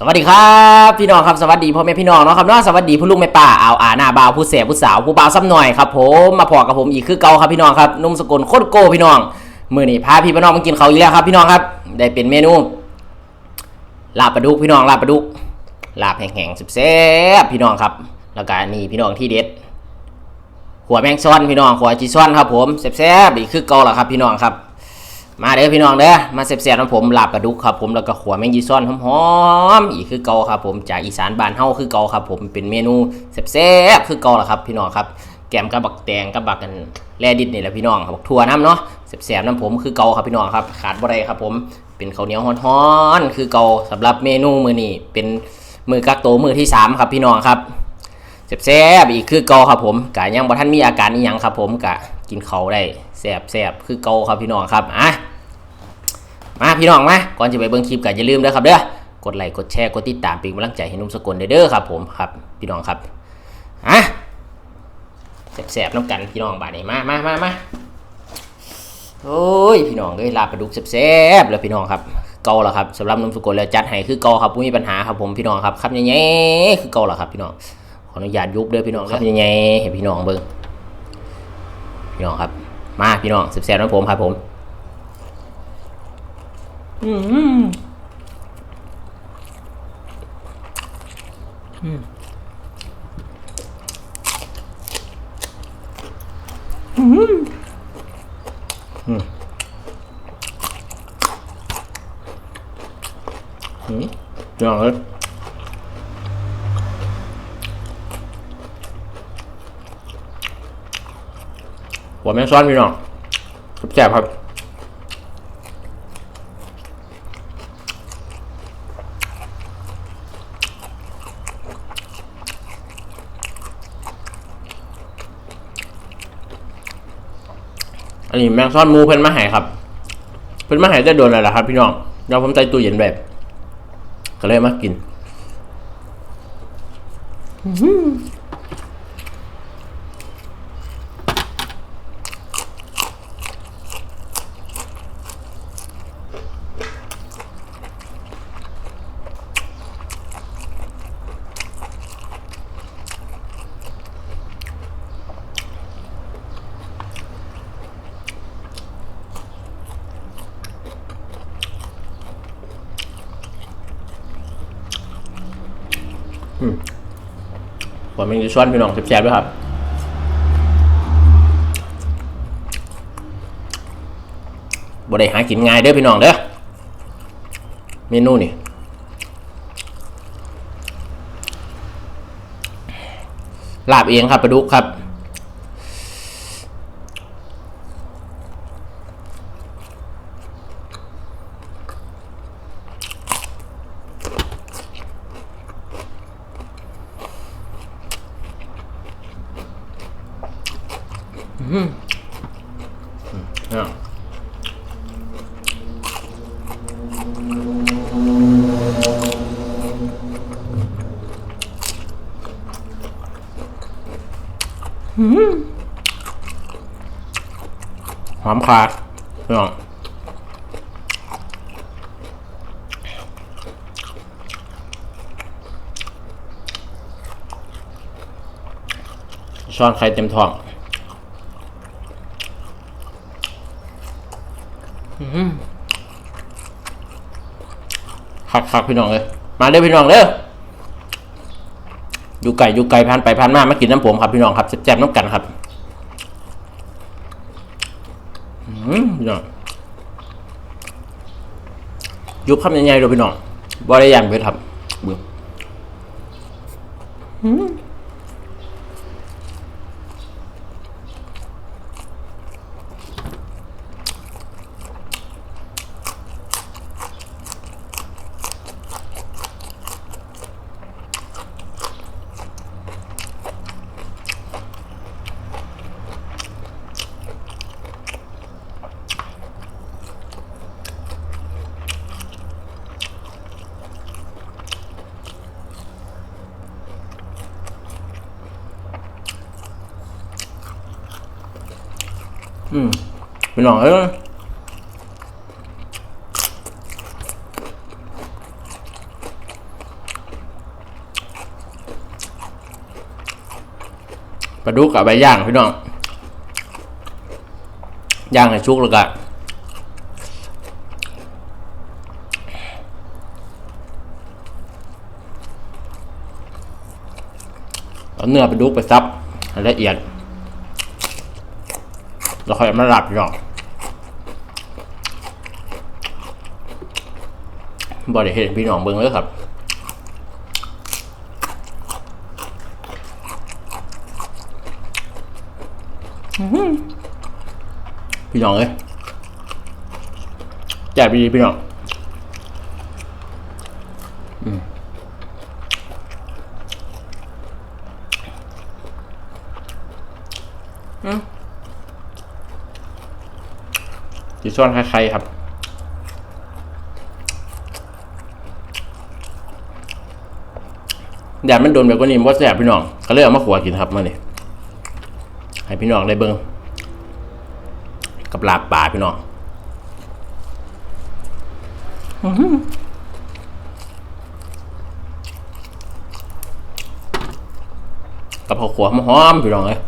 สวัสดีครับพี่น้องครับสวัสดีพ่อแม่พี่น้องเนาะครับเนาะสวัสดีผู้ลุงแม่ป้าเอาอาหน้าบ่าวผู้เสพผู้สาวผู้บ่าวซ้ำหน่อยครับผมมาพอกับผมอีกคือเก่าครับพี่น้องครับนุ่มสกุลโคตรโกพี่น้องมือนี้พาพี่พี่น้องมากินเขาอีกแล้วครับพี่น้องครับได้เป็นเมนูลาบปลาดุกพี่น้องลาบปลาดุกลาบแห้งๆแซ่บพี่น้องครับ แล้วก็นี่พี่น้องที่เด็ดหัวแมงซ้อนพี่น้องหัวจีซ้อนครับผมแซ่บๆนี่คือเก่าแล้วครับพี่น้องครับ มาเด้อพี่น้องเด้อมาแซ่บๆของผมลาบปลาดุกครับผมแล้วก็ขัวแมงยีซ้อนหอมๆอีกคือเกาครับผมจากอีสานบ้านเฮาคือเกาครับผมเป็นเมนูแซ่บๆคือเกาแหละครับพี่น้องครับแกมกับบักแตงกับบักกันแลดิดนี่แหละพี่น้องครับบักทั่วน้ำเนาะแซ่บๆน้ำผมคือเกาครับพี่น้องครับขาดบ่ได้ครับผมเป็นข้าวเหนียวฮ้อนๆคือเกาสำหรับเมนูมื้อนี้เป็นมือกักโตมือที่สามครับพี่น้องครับแซ่บๆอีกคือเกาครับผมกะยังบ่ทันมีอาการอีหยังครับผมกะกินเขาได้แซ่บๆคือเกาครับพี่น้องครับอะ มาพี่น้องมาก่อนจะไปเบิ่งคลิปก็อย่าลืมนะครับเด้อกดไลค์กดแชร์กดติดตามเป็นกำลังใจให้นุ่มสกลเด้อครับผมครับพี่น้องครับอะแสบๆน้ำกันพี่น้องบาดนี้มามามามาโอ้ยพี่น้องเอ้ยลาบปลาดุกแสบๆแล้วพี่น้องครับเกาแล้วครับสำหรับนุ่มสกลแล้วจัดให้คือเกาครับไม่มีปัญหาครับผมพี่น้องครับครับยังไงคือเกาแล้วครับพี่น้องขออนุญาตยุบเด้อพี่น้องครับยังไงให้พี่น้องเบิ่งพี่น้องครับ มาพี่น้องแสบๆน้ำผมครับผม อืมอืมอืมอืมอืมอย่างเลยหัวแม่ซ้อนพี่น้องแซ่บครับ แมงซ่อนมูเพิ่นมาหายครับ เพิ่นมาให้ได้โดนอะไรล่ะครับ พี่น้องเราผมใส่ตู้เย็นแบบ ก็เลยมากิน ผมเองจะชวนพี่น้องแซ่บๆด้วยครับบ่ได้หากินง่ายเด้อพี่น้องเด้อเมนูนี่ลาบเองครับปลาดุกครับ อะห อมขาดพี่น้องช้อนไข่เต็มท้องคักคักพี่น้องเลย มาเด้อพี่น้องเด้ออยู่ไก่อยู่ไก่พันไปพันมามากินน้ำผมครับพี่น้องครับแซ่บๆน้ำกันครับ อืมพี่น้องยุบคำยังไงดูพี่น้องบ่ได้ยังไปทำเบื่อ อืมนหนออยปลาดุกกับใบย่างพี่น้องย่างให้ชุกแล้วก็เอาเนื้อปลาดุกไปซับละเอียด แล้วค่อยมาหลับพี่น้องบ่ได้เฮดพี่น้องเบิ้งเลยครับพี่น้องเอ้ยแจกไปดีพี่น้องอืมอืม จีซ่อนใครๆครับ แดดมันโดนแบบว่านี้ว่าแสบพี่น้องก็เลยเอามาขวกินครับมาเนี่ให้พี่น้องได้เบิ่งกับลาบป่าพี่น้องกับข้าวขัวหอมพี่น้องเลย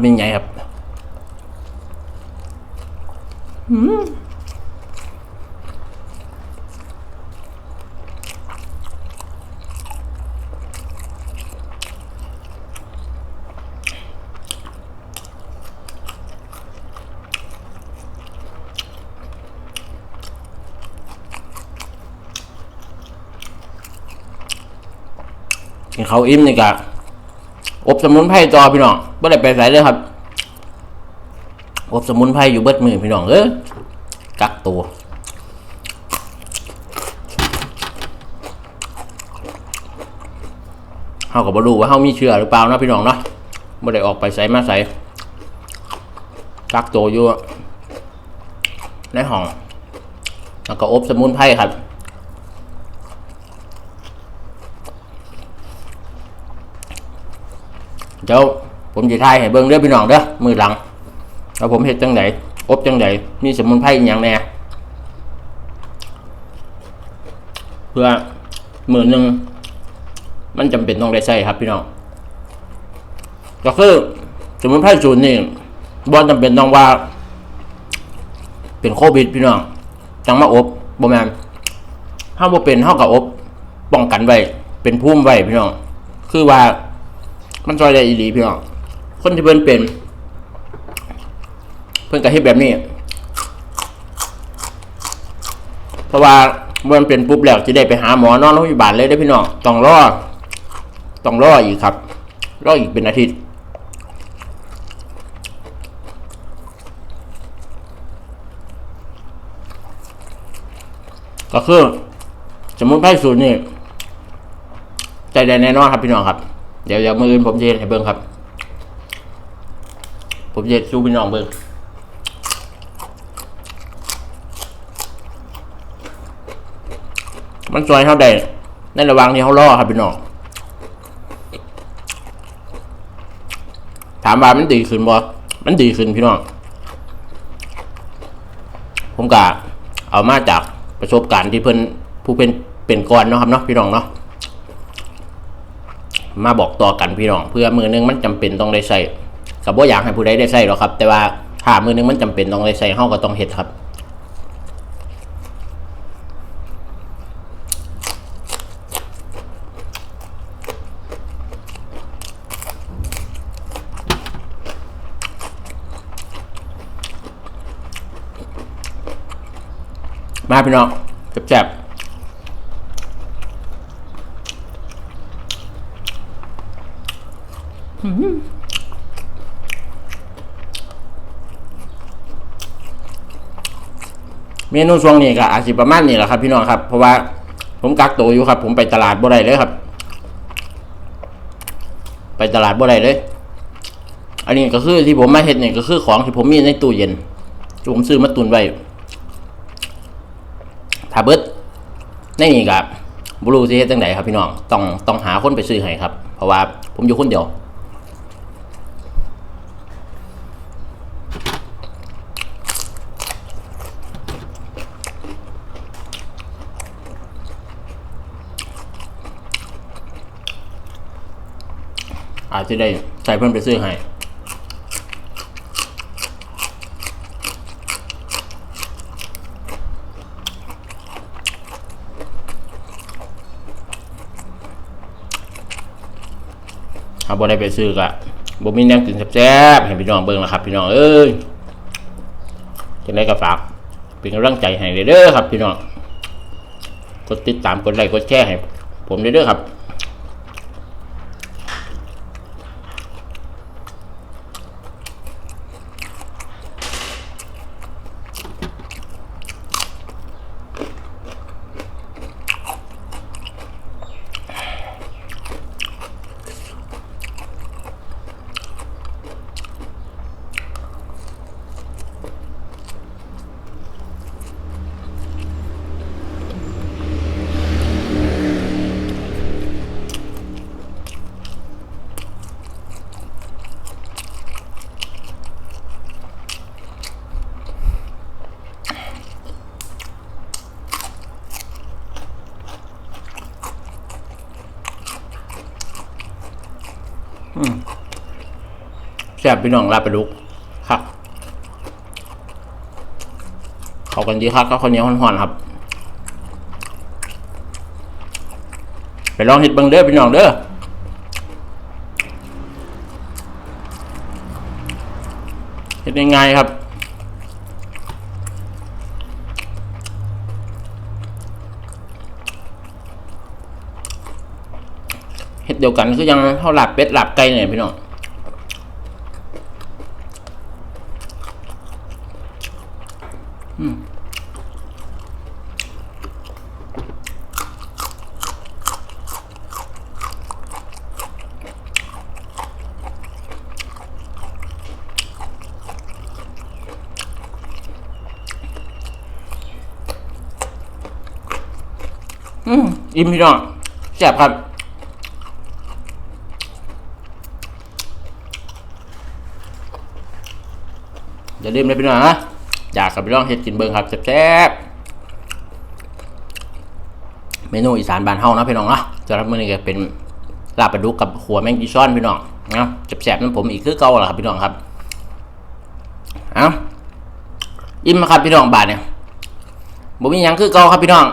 ทำยังไงครับกินเขาวอิ่มนี่กะอบสมุนไพรจอพี่น้อง ไม่ได้ไปใส่เลยครับอบสมุนไพรอยู่เบิดมือพี่น้องเออกักตัวเฮาก็บ่รู้ว่าเฮามีเชื้อหรือเปล่านะพี่น้องเนาะไม่ได้ออกไปใส่มาใส่กักตัวอยู่ในห้อง แล้วก็อบสมุนไพรครับเดี๋ยว ผมจะทายให้เบิ่งเด้อพี่น้องเด้อมือหลังแล้วผมเฮ็ดจังไดอบจังไดมีสมุนไพรอย่างแน่เพื่อมือหนึ่งมันจำเป็นต้องได้ใช้ครับพี่น้องก็คือสมุนไพรสูตรนี่บ่จำเป็นต้องว่า เป็นโควิดพี่น้องจังมาอบบ่แมนถ้าบ่เป็นเฮาก็อบป้องกันไว้เป็นภูมิไว้พี่น้องคือว่ามันซอยได้อีหลีพี่น้อง คนที่เพิ่นเป็น เพิ่นก็เฮ็ดแบบนี้ เพราะว่าเมื่อมันเป็นปุ๊บแล้วจะได้ไปหาหมอนอนโรงพยาบาลเลยได้พี่น้องต้องรอต้องรออีกครับ รออีกเป็นอาทิตย์ก็คือสมุนไพรสูตรนี่ใจได้แน่นอนครับพี่น้องครับ เดี๋ยวเดี๋ยวมืออื่นผมจะเฮ็ดให้เบิ่งครับ ผมจะเฮ็ดสู้พี่น้องเบิ่งมันสวยเท่าใดในระหว่างที่เขารอครับพี่น้องถามว่ามันดีขึ้นบ่มันดีขึ้นพี่น้องผมกะเอามาจากประสบการณ์ที่เพิ่นผู้เป็นเป็นก่อนเนาะครับเนาะพี่น้องเนาะมาบอกต่อกันพี่น้อง เพื่อมือหนึงมันจำเป็นต้องได้ใส่ กับว่าอยากให้ผู้ใดได้ใส่หรอกครับ แต่ว่าถ้ามือหนึงมันจำเป็นต้องได้ใส่เฮาก็ต้องเฮ็ดครับมาพี่น้องแซ่บๆอื้อหือ เมนูช่วงนี้ก็อาจจะประมาณนี้แหละครับพี่น้องครับ เพราะว่าผมกักตัวอยู่ครับ ผมไปตลาดบ่ได้เลยครับ ไปตลาดบ่ได้เลย อันนี้ก็คือที่ผมมาเฮ็ดเนี่ยก็คือของที่ผมมีในตู้เย็นที่ผมซื้อมาตุนไว้ถ้าเบิดในนี่กับบรูสิเฮ็ดจังไดครับพี่น้องต้องต้องหาคนไปซื้อให้ครับ เพราะว่าผมอยู่คนเดียว อาจจะได้ใส่เพิ่นไปซื้อให้ถ้าบ่ได้ไปซื้อก็บ่มีแนวกินแซ่บๆให้พี่น้องเบิ่งแล้วครับ พี่น้องเอ้ยจังได้ก็ฝากเป็นกำลังใจให้เด้อครับ พี่น้องกดติดตามกดไลค์กดแชร์ให้ผมเด้อครับ ซ่บพี่น้องลาบไปลุกครับเข้ากันดีครับก็ข้าวเหนียวห่อนๆครับ ไปลองเห็ดบังเด้อพี่น้องเด้อเห็ดง่ายๆครับเห็ดเดียวกันคือยังเท่าหลับเป็ดหลับไก่เนี่ยพี่น้อง อืมอิ่มพี่น้องแซ่บครับอย่าลืมเลยพี่น้องนะ อยากกับพี่น้องเฮ็ดกินเบิ่งครับแซ่บๆเมนูอีสานบ้านเฮานะพี่น้องเนาะสำหรับมื้อนี้ก็เป็นลาบปลาดุกกับขัวแมงจีซ้อนพี่น้องนะแซ่บๆนั้นผมอีกคือเก่าแหละครับพี่น้องครับเอ้าอิ่มไหมครับพี่น้องบาทเนี่ยบ่มีหยังคือเก่าครับพี่น้อง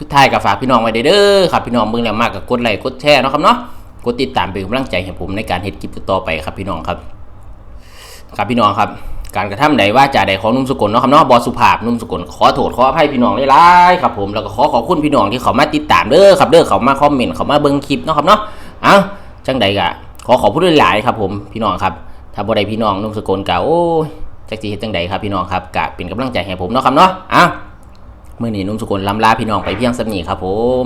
สุดท้ายก็ฝากพี่น้องไว้เด้อครับพี่น้องเบิ่งแล้วมากก็กดไลค์กดแชร์เนาะครับเนาะกดติดตามเป็นกำลังใจให้ผมในการเฮ็ดคลิปต่อไปครับพี่น้องครับ ครับพี่น้องครับ การกระทำใดว่าจาใดของนุ่มสกุลเนาะครับเนาะบอสุภาพนุ่มสกุลขอโทษขออภัยพี่น้องหลายๆครับผมแล้วก็ขอขอบคุณพี่น้องที่เขามาติดตามเด้อครับเด้อเขามาคอมเมนต์เขามาเบิ่งคลิปเนาะครับเนาะเอ้าจังใดก็ขอขอบคุณหลายๆครับผมพี่น้องครับ ถ้าบ่ได้พี่น้องนุ่มสกุลก็โอ้ยจักสิเฮ็ดจังใดครับพี่น้องครับก็เป็นกำลังใจให้ผมเนาะครับเนาะเอ้ามื่อนี้นุ่มสุกลล้ำลาพี่น้องไปเพียงสักนี้ครับผม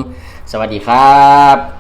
สวัสดีครับ